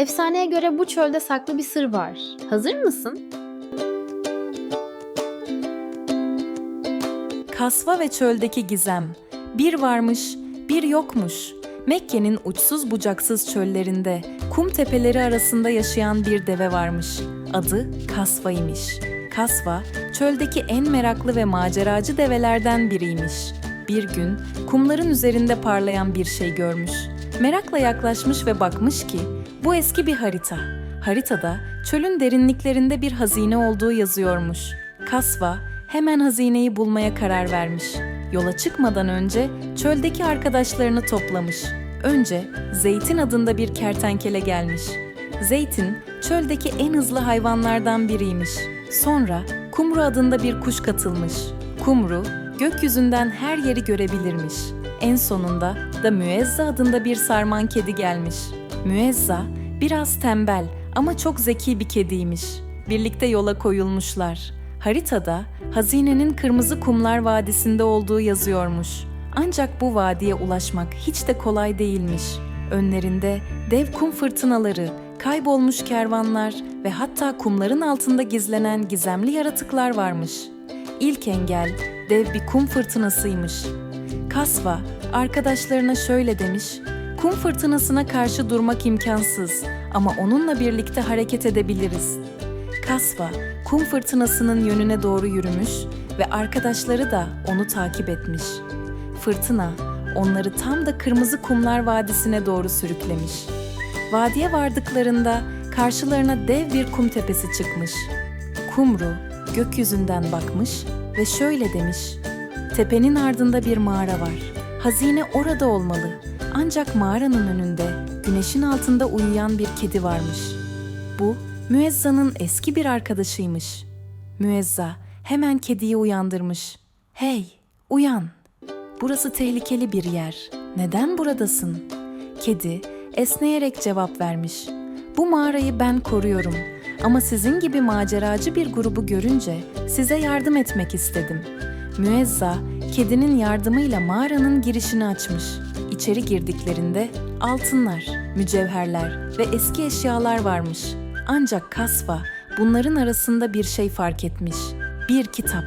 Efsaneye göre bu çölde saklı bir sır var. Hazır mısın? Kasva ve çöldeki gizem. Bir varmış, bir yokmuş. Mekke'nin uçsuz bucaksız çöllerinde, kum tepeleri arasında yaşayan bir deve varmış. Adı Kasva'ymış. Kasva, çöldeki en meraklı ve maceracı develerden biriymiş. Bir gün kumların üzerinde parlayan bir şey görmüş. Merakla yaklaşmış ve bakmış ki bu eski bir harita. Haritada çölün derinliklerinde bir hazine olduğu yazıyormuş. Kasva hemen hazineyi bulmaya karar vermiş. Yola çıkmadan önce çöldeki arkadaşlarını toplamış. Önce Zeytin adında bir kertenkele gelmiş. Zeytin çöldeki en hızlı hayvanlardan biriymiş. Sonra Kumru adında bir kuş katılmış. Kumru gökyüzünden her yeri görebilirmiş. En sonunda da Müezza adında bir sarman kedi gelmiş. Müezza biraz tembel ama çok zeki bir kediymiş. Birlikte yola koyulmuşlar. Haritada hazinenin Kırmızı Kumlar Vadisi'nde olduğu yazıyormuş. Ancak bu vadiye ulaşmak hiç de kolay değilmiş. Önlerinde dev kum fırtınaları, kaybolmuş kervanlar ve hatta kumların altında gizlenen gizemli yaratıklar varmış. İlk engel dev bir kum fırtınasıymış. Kasva arkadaşlarına şöyle demiş: "Kum fırtınasına karşı durmak imkansız ama onunla birlikte hareket edebiliriz." Kasva kum fırtınasının yönüne doğru yürümüş ve arkadaşları da onu takip etmiş. Fırtına onları tam da Kırmızı Kumlar Vadisi'ne doğru sürüklemiş. Vadiye vardıklarında karşılarına dev bir kum tepesi çıkmış. Kumru gökyüzünden bakmış ve şöyle demiş: Tepenin ardında bir mağara var. Hazine orada olmalı. Ancak mağaranın önünde güneşin altında uyuyan bir kedi varmış. Bu Müezza'nın eski bir arkadaşıymış. Müezza hemen kediyi uyandırmış. Hey, uyan. Burası tehlikeli bir yer. Neden buradasın? Kedi esneyerek cevap vermiş. Bu mağarayı ben koruyorum ama sizin gibi maceracı bir grubu görünce size yardım etmek istedim. Müezza kedinin yardımıyla mağaranın girişini açmış. İçeri girdiklerinde altınlar, mücevherler ve eski eşyalar varmış. Ancak Kasva bunların arasında bir şey fark etmiş. Bir kitap.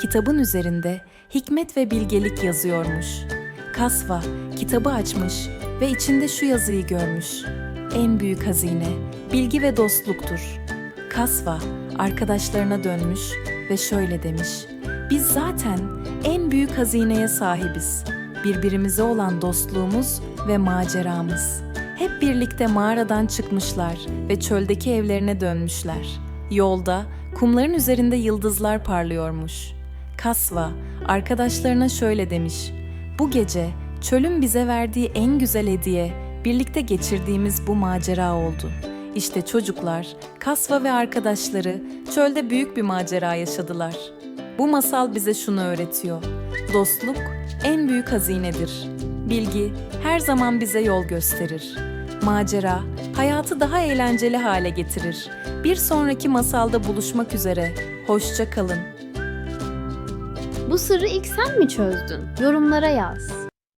Kitabın üzerinde hikmet ve bilgelik yazıyormuş. Kasva kitabı açmış ve içinde şu yazıyı görmüş. En büyük hazine bilgi ve dostluktur. Kasva arkadaşlarına dönmüş ve şöyle demiş. Biz zaten en büyük hazineye sahibiz. Birbirimize olan dostluğumuz ve maceramız. Hep birlikte mağaradan çıkmışlar ve çöldeki evlerine dönmüşler. Yolda kumların üzerinde yıldızlar parlıyormuş. Kasva arkadaşlarına şöyle demiş. Bu gece çölün bize verdiği en güzel hediye birlikte geçirdiğimiz bu macera oldu. İşte çocuklar, Kasva ve arkadaşları çölde büyük bir macera yaşadılar. Bu masal bize şunu öğretiyor. Dostluk en büyük hazinedir. Bilgi her zaman bize yol gösterir. Macera hayatı daha eğlenceli hale getirir. Bir sonraki masalda buluşmak üzere. Hoşça kalın. Bu sırrı ilk sen mi çözdün? Yorumlara yaz.